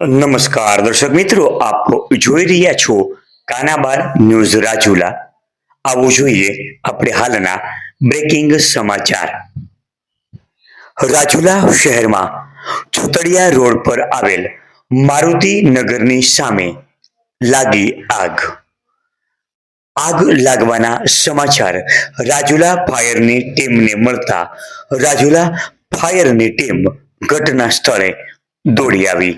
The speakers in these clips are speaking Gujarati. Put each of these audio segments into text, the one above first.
નમસ્કાર દર્શક મિત્રો, આપ જોઈ રહ્યા છો કાનાબાર ન્યૂઝ રાજુલા. આવું જોઈએ આપણે હાલના બ્રેકિંગ સમાચાર. રાજુલા શહેરમાં છુતડિયા રોડ પર આવેલ મારુતિ નગરની સામે લાગી આગ. આગ લાગવાના સમાચાર રાજુલા ફાયરની ટીમને મળતા રાજુલા ફાયરની ટીમ ઘટના સ્થળે દોડી આવી.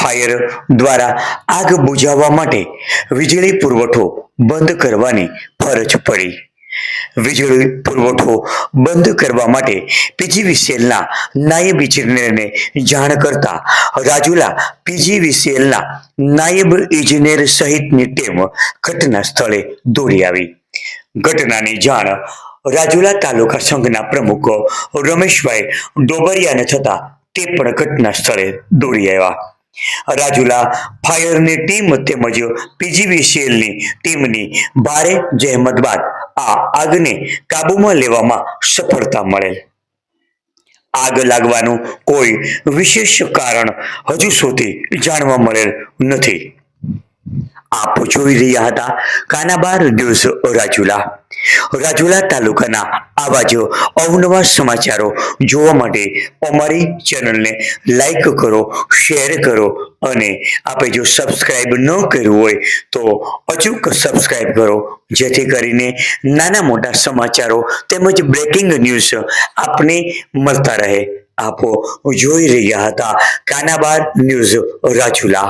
ફાયર દ્વારા આગ બુઝાવવા માટે વીજળી પુરવઠો બંધ કરવાની ફરજ પડી. વીજળી પુરવઠો બંધ કરવા માટે પીજીવીસીએલના નાયબ ઇજનેરને જાણ કરતા રાજુલા પીજીવીસીએલના નાયબ ઇજનેર સહિતની ટીમ ઘટના સ્થળે દોડી આવી. ઘટનાની જાણ રાજુલા તાલુકા સંઘના પ્રમુખ રમેશભાઈ ડોબરિયાને થતા તે પણ ઘટના સ્થળે દોડી આવ્યા. રાજુલા ફાયરની ટીમ તેમજ પીજીવીસીએલની ટીમની ભારે જહેમત બાદ આ આગને કાબૂમાં લેવામાં સફળતા મળેલ. આગ લાગવાનું કોઈ વિશેષ કારણ હજુ સુધી જાણવા મળેલ નથી. આપ જોઈ રહ્યા હતા. કાનાબાર ન્યૂઝ રાજુલા. રાજુલા તાલુકાના આવા જ અવનવા સમાચારો જોવા માટે અમારી ચેનલને લાઈક કરો, શેર કરો અને આપે જો સબસ્ક્રાઇબ ન કર્યું હોય તો અચૂક સબસ્ક્રાઇબ કરો. જેથી કરીને નાના મોટા સમાચારો તેમજ બ્રેકિંગ ન્યૂઝ આપને મળતા રહે. આપો જોઈ રહ્યા હતા. કાનાબાર ન્યૂઝ રાજુલા.